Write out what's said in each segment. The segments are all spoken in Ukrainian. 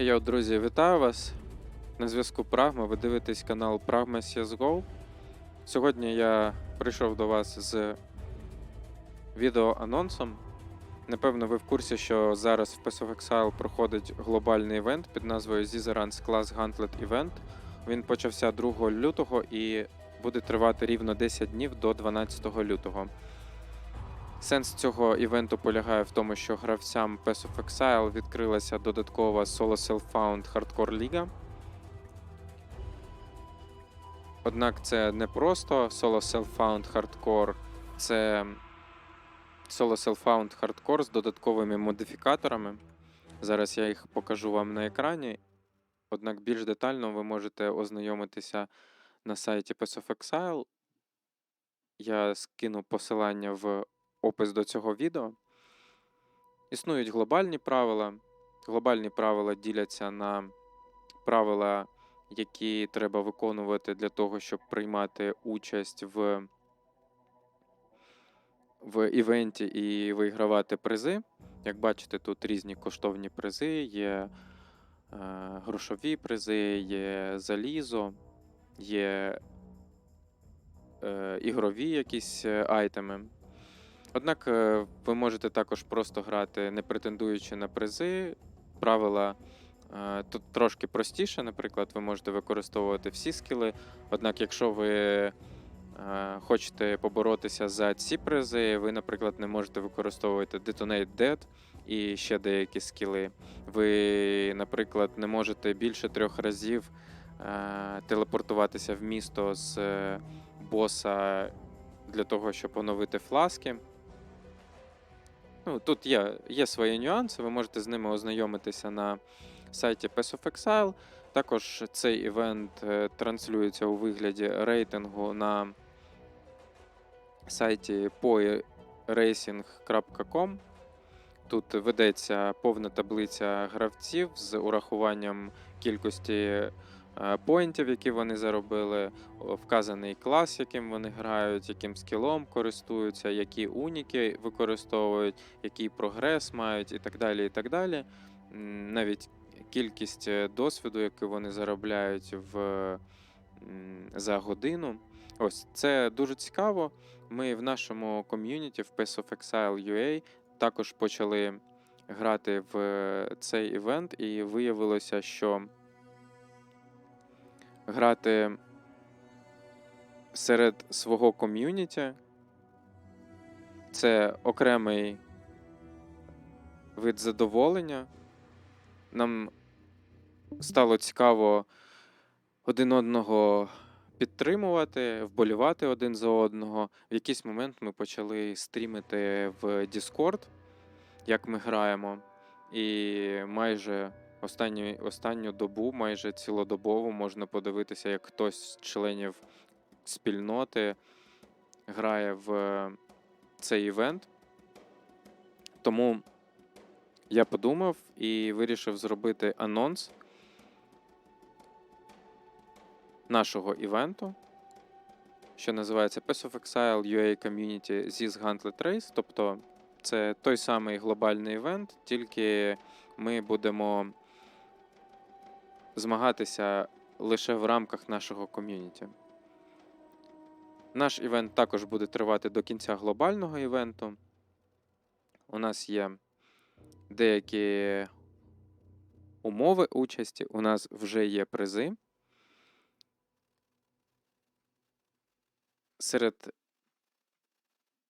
Йоу, друзі, вітаю вас. На зв'язку Прагма. Ви дивитесь канал Pragma CSGO. Сьогодні я прийшов до вас з відеоанонсом. Напевно, ви в курсі, що зараз в Pass of Exile проходить глобальний івент під назвою Zizerans Class Gauntlet Event. Він почався 2 лютого і буде тривати рівно 10 днів до 12 лютого. Сенс цього івенту полягає в тому, що гравцям Pass of Exile відкрилася додаткова Solo Self-Found Hardcore Ліга. Однак це не просто Solo Self-Found Hardcore, це Solo Self-Found Hardcore з додатковими модифікаторами. Зараз я їх покажу вам на екрані. Однак більш детально ви можете ознайомитися на сайті Pass of Exile. Я скину посилання в опис до цього відео. Існують глобальні правила. Глобальні правила діляться на правила, які треба виконувати для того, щоб приймати участь в, в івенті і вигравати призи. Як бачите, тут різні коштовні призи, є е, грошові призи, є залізо, є е, ігрові якісь е, айтеми. Однак е, ви можете також просто грати, не претендуючи на призи. Правила е, тут трошки простіше, наприклад, ви можете використовувати всі скіли. Однак, якщо ви е, хочете поборотися за ці призи, ви, наприклад, не можете використовувати Detonate Dead і ще деякі скіли. Ви, наприклад, не можете більше трьох разів телепортуватися в місто з боса для того, щоб оновити фласки. Ну, тут є, є свої нюанси, ви можете з ними ознайомитися на сайті Pass of Exile. Також цей івент е, транслюється у вигляді рейтингу на сайті poiracing.com. Тут ведеться повна таблиця гравців з урахуванням кількості поінтів, які вони заробили, вказаний клас, яким вони грають, яким скілом користуються, які уніки використовують, який прогрес мають і так далі. і так далі. Навіть кількість е, досвіду, який вони заробляють в, за годину. Ось це дуже цікаво. Ми в нашому ком'юніті в Pass of Exile UA також почали грати в е, цей івент, і виявилося, що грати серед свого ком'юніті це окремий вид задоволення. Нам стало цікаво один одного підтримувати, вболівати один за одного. В якийсь момент ми почали стрімити в Discord, як ми граємо. І майже останню, останню добу, майже цілодобово, можна подивитися, як хтось з членів спільноти грає в цей івент. Тому я подумав і вирішив зробити анонс нашого івенту, що називається Pass of Exile UA Community This Gauntlet Race. Тобто це той самий глобальний івент, тільки ми будемо змагатися лише в рамках нашого ком'юніті. Наш івент також буде тривати до кінця глобального івенту. У нас є деякі умови участі, у нас вже є призи. Серед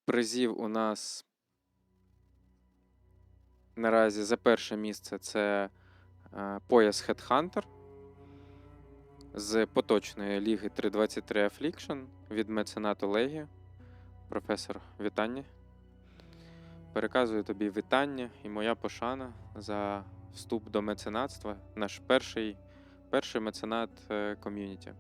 призів у нас наразі за перше місце це пояс Headhunter з поточної ліги 323 Affliction від меценату Легі. Професор, вітання. Переказую тобі вітання і моя пошана за вступ до меценатства. Наш перший, перший меценат е, ком'юніті.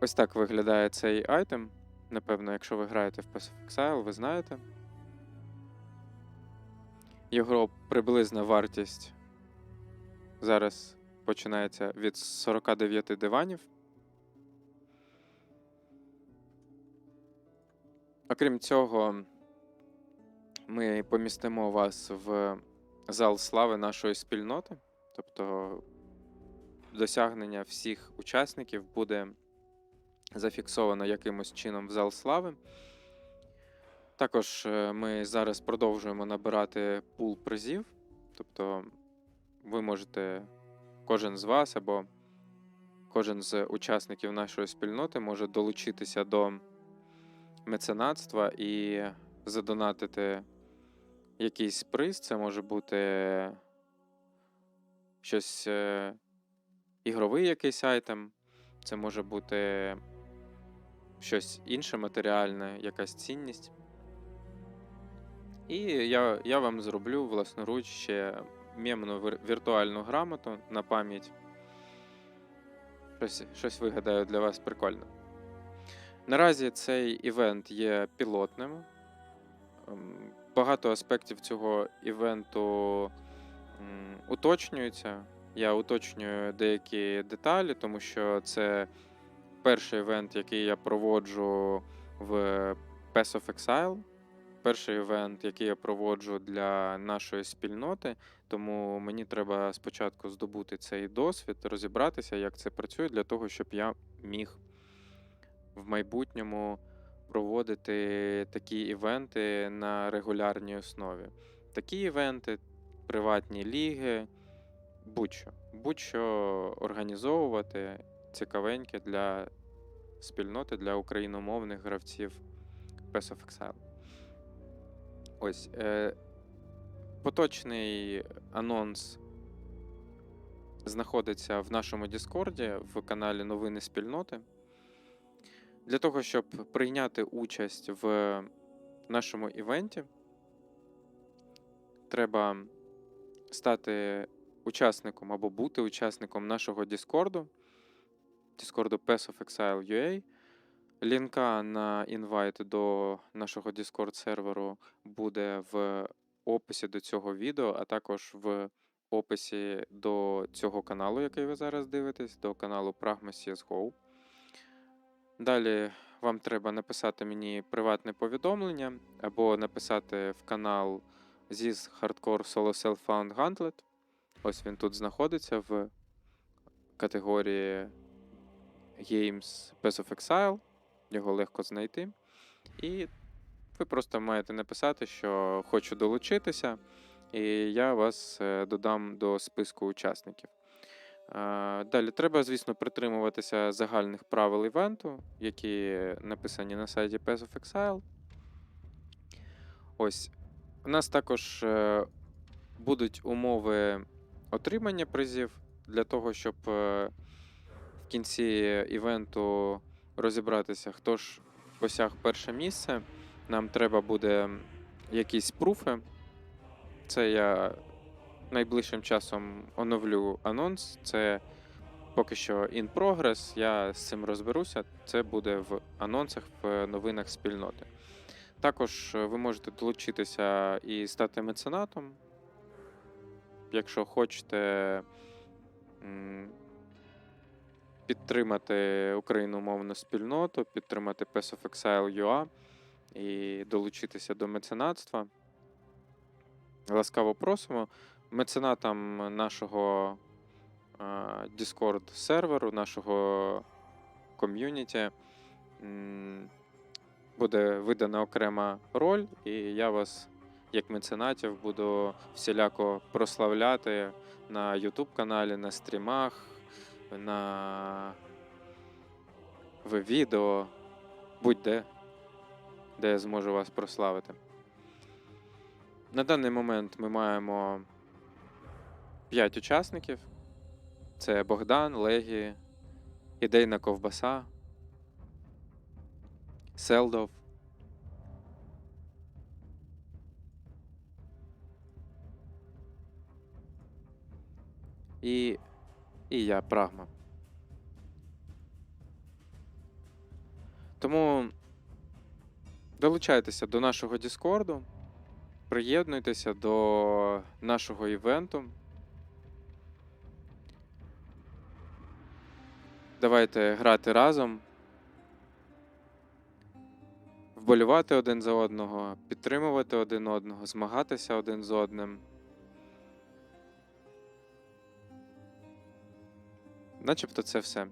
Ось так виглядає цей айтем. Напевно, якщо ви граєте в of Exile, ви знаєте. Його приблизна вартість зараз починається від 49 диванів. Окрім цього, Ми помістимо вас в зал слави нашої спільноти. Тобто досягнення всіх учасників буде зафіксовано якимось чином в зал слави. Також е, ми зараз продовжуємо набирати пул призів. Тобто ви можете, кожен з вас або кожен з учасників нашої спільноти може долучитися до меценатства і задонатити якийсь приз. Це може бути щось е, ігровий якийсь айтем, це може бути щось інше матеріальне, якась цінність. І я, я вам зроблю власноруч ще мемну віртуальну грамоту на пам'ять. Щось, щось вигадаю для вас прикольно. Наразі цей івент є пілотним. Ем, Багато аспектів цього івенту уточнюються. Я уточнюю деякі деталі, тому що це перший івент, який я проводжу в Pass of Exile. Перший івент, який я проводжу для нашої спільноти, тому мені треба спочатку здобути цей досвід, розібратися, як це працює, для того, щоб я міг в майбутньому проводити такі івенти на регулярній основі. Такі івенти, приватні ліги, будь-що. Будь-що організовувати цікавеньке для спільноти, для україномовних гравців Pass of Exile. Ось. Е, поточний анонс знаходиться в нашому Діскорді в каналі Новини спільноти. Для того, щоб прийняти участь в нашому івенті, треба стати учасником або бути учасником нашого Діскорду, Діскорду Pass of Exile UA. Лінка на інвайт до нашого Discord серверу буде в описі до цього відео, а також в описі до цього каналу, який ви зараз дивитесь, до каналу Pragma CSGO. Далі вам треба написати мені приватне повідомлення або написати в канал ZIS Hardcore Solo Self Found Gauntlet. Ось він тут знаходиться в категорії Games Pass of Exile. Його легко знайти. І ви просто маєте написати, що хочу долучитися, і я вас е, додам до списку учасників. Далі треба, звісно, притримуватися загальних правил івенту, які написані на сайті Pass of Exile. Ось. У нас також е, будуть умови отримання призів для того, щоб е, кінці івенту розібратися, хто ж посяг перше місце. Нам треба буде якісь пруфи. Це я найближчим часом оновлю анонс. Це поки що in progress. Я з цим розберуся. Це буде в анонсах в новинах спільноти. Також е, ви можете долучитися і стати меценатом. Якщо хочете підтримати україномовну спільноту, підтримати Pass of Exile UA і долучитися до меценатства. Ласкаво просимо. Меценатам нашого Discord серверу, нашого ком'юніті буде видана окрема роль, і я вас, як меценатів, буду всіляко прославляти на YouTube каналі, на стрімах, на в відео, будь-де, де я зможу вас прославити. На даний момент ми маємо 5 учасників: це Богдан, Легі, Ідейна Ковбаса, Селдов. І, і я Прагма. Тому долучайтеся до нашого Діскорду, приєднуйтеся до нашого івенту. Давайте грати разом вболівати один за одного, підтримувати один одного, змагатися один з одним. Начебто це все.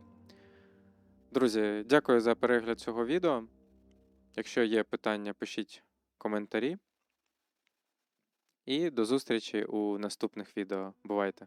Друзі, дякую за перегляд цього відео. Якщо є питання, пишіть коментарі. І до зустрічі у наступних відео. Бувайте!